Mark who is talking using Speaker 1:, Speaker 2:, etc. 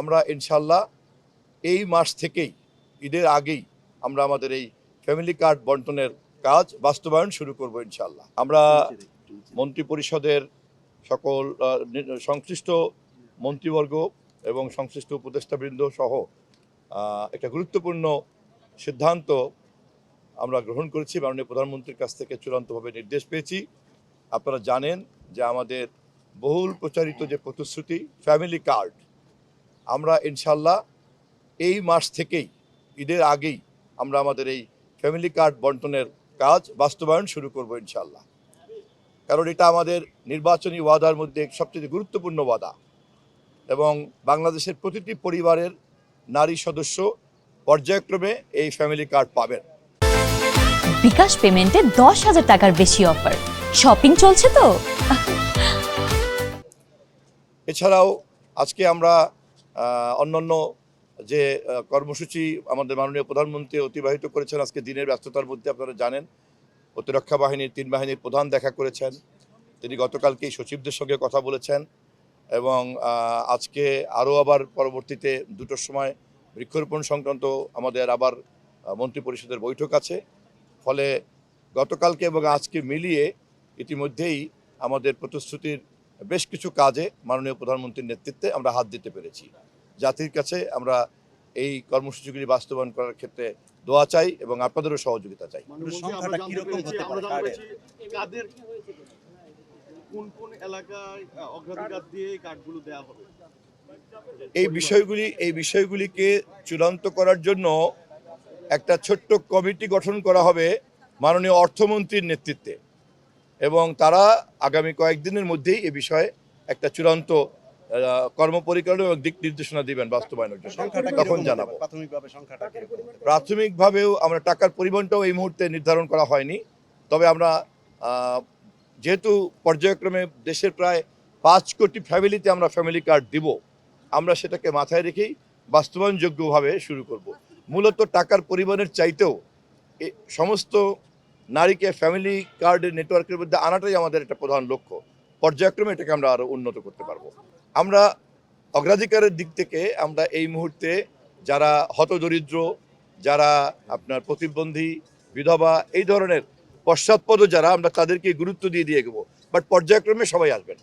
Speaker 1: আমরা ইনশাল্লাহ এই মাস থেকেই, ঈদের আগেই আমরা আমাদের এই ফ্যামিলি কার্ড বন্টনের কাজ বাস্তবায়ন শুরু করব ইনশাল্লাহ। আমরা মন্ত্রী পরিষদের সকল সংশ্লিষ্ট মন্ত্রীবর্গ এবং সংশ্লিষ্ট উপদেষ্টাবৃন্দ সহ একটা গুরুত্বপূর্ণ সিদ্ধান্ত আমরা গ্রহণ করেছি। মাননীয় প্রধানমন্ত্রীর কাছ থেকে চূড়ান্তভাবে নির্দেশ পেয়েছি। আপনারা জানেন যে আমাদের বহুল প্রচারিত যে প্রতিশ্রুতি, ফ্যামিলি কার্ড আমরা ইনশাল্লাহ এই মাস থেকেই ঈদের আগেই আমরা আমাদের এই ফ্যামিলি কার্ড বন্টনের কাজ বাস্তবায়ন শুরু করব ইনশাল্লাহ কারণ এটা আমাদের নির্বাচনী ওয়াদার মধ্যে সবচেয়ে গুরুত্বপূর্ণ ওয়াদা। এবং বাংলাদেশের প্রতিটি পরিবারের নারী সদস্য পর্যায়ক্রমে এই ফ্যামিলি কার্ড পাবেন।
Speaker 2: বিকাশ পেমেন্টে দশ হাজার টাকার বেশি অফার। শপিং চলছে তো?
Speaker 1: এছাড়াও আজকে আমরা অন্যান্য যে কর্মসূচি আমাদের মাননীয় প্রধানমন্ত্রী অতিবাহিত করেছেন আজকে দিনের ব্যস্ততার মধ্যে আপনারা জানেন প্রতিরক্ষা বাহিনীর তিন বাহিনীর প্রধান দেখা করেছেন। তিনি গতকালকেই সচিবদের সঙ্গে কথা বলেছেন এবং আজকে আরও আবার পরবর্তীতে দুটোর সময় বৃক্ষরোপণ সংক্রান্ত আমাদের আবার আহ, মন্ত্রী পরিষদের বৈঠক আছে। ফলে গতকালকে এবং আজকে মিলিয়ে ইতিমধ্যেই আমাদের প্রতিশ্রুতির বেশ কিছু কাজে মাননীয় প্রধানমন্ত্রীর নেতৃত্বে আমরা হাত দিতে পেরেছি। জাতির কাছে আমরা এই কর্মসূচিগুলি বাস্তবায়ন করার ক্ষেত্রে দোয়া চাই এবং আপনাদেরও সহযোগিতা চাই।
Speaker 3: হবে?
Speaker 1: এই বিষয়গুলি এই বিষয়গুলিকে চূড়ান্ত করার জন্য একটা ছোট্ট কমিটি গঠন করা হবে মাননীয় অর্থমন্ত্রীর নেতৃত্বে। এবং তারা আগামী কয়েকদিনের মধ্যেই এ বিষয়ে একটা চূড়ান্ত কর্মপরিকল্পনা এবং দিক নির্দেশনা দিবেন বাস্তবায়নের জন্য।
Speaker 4: সংখ্যাটা
Speaker 1: তখন জানাব? প্রাথমিকভাবেও আমরা টাকার পরিমাণটাও এই মুহূর্তে নির্ধারণ করা হয়নি। তবে আমরা যেহেতু পর্যায়ক্রমে দেশের প্রায় পাঁচ কোটি ফ্যামিলিতে আমরা ফ্যামিলি কার্ড দিব আমরা সেটাকে মাথায় রেখেই বাস্তবায়নযোগ্যভাবে শুরু করব। মূলত টাকার পরিমাণের চাইতেও সমস্ত নারীকে ফ্যামিলি কার্ডের নেটওয়ার্কের মধ্যে আনাটাই আমাদের একটা প্রধান লক্ষ্য। পর্যায়ক্রমে এটাকে আমরা আরও উন্নত করতে পারব। আমরা অগ্রাধিকারের দিক থেকে আমরা এই মুহূর্তে যারা হতদরিদ্র, যারা আপনার প্রতিবন্ধী, বিধবা, এই ধরনের পশ্চাৎপদ যারা, আমরা তাদেরকে গুরুত্ব দিয়ে দিয়ে এগোবো। বাট পর্যায়ক্রমে সবাই আসবেন।